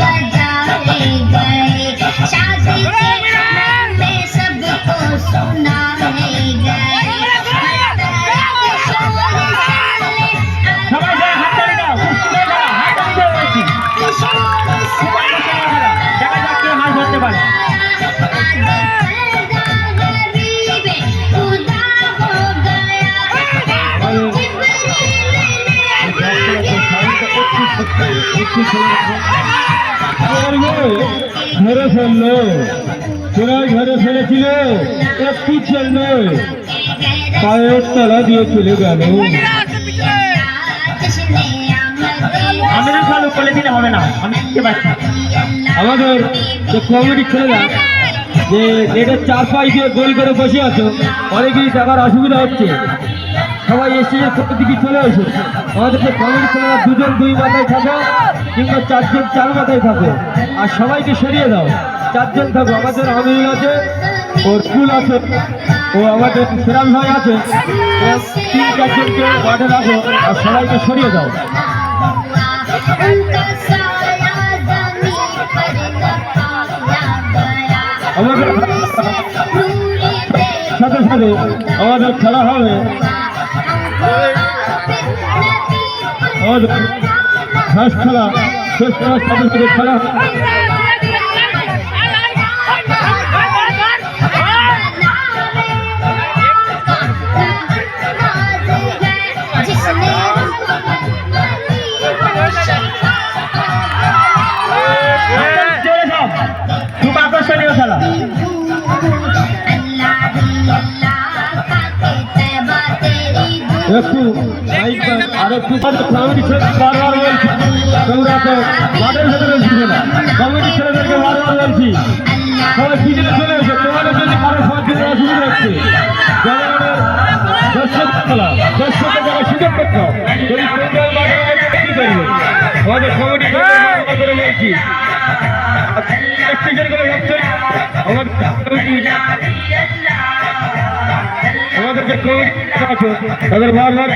बजाए गए। शादी ঘরে ফেলল চোরাই ঘরে ফেলেছিল একটু চলল পায়ের তলা দিয়ে চলে গেল আমি না খালু বলে দিলে হবে না আমি আমাদের যে কমিটি ছেলেরা যে নেটের চার পাই দিয়ে গোল করে বসে আছো অনেকেই টাকার অসুবিধা হচ্ছে সবাই এসে ছোট দিকে চলে আসুন আমাদেরকে কমেন্ট ছেলেরা দুজন দুই মাথায় থাকো কিংবা চারজন চার মাথায় থাকো। আর সবাইকে সরিয়ে দাও। চারজন থাকো। আমাদের আমির আছে, ওর স্কুল আছে, ও আমাদের সেরাম ভাই আছে। তিন চারজনকে মাঠে রাখো আর সবাইকে সরিয়ে দাও। আমাদের সাথে সাথে আমাদের খেলা হবে। ঘাস খেলা শেষ সাথে সাথে খেলা একটু আর একটু কমিটি বারবার বলছি তোমরা তো মাঠের ভেতরে ছিল না কমিটি ছেলেদেরকে বারবার বলছি সবাই পিছনে চলে এসো তোমাদের যদি কারও সমাজের অসুবিধা হচ্ছে জনগণের দর্শক খেলা দর্শকের যারা সুযোগ করতে যদি আমাদের কমিটি করে ভাবছে আমাদের কমিটি আমাদের যে কমিটি আছে তাদের বারবার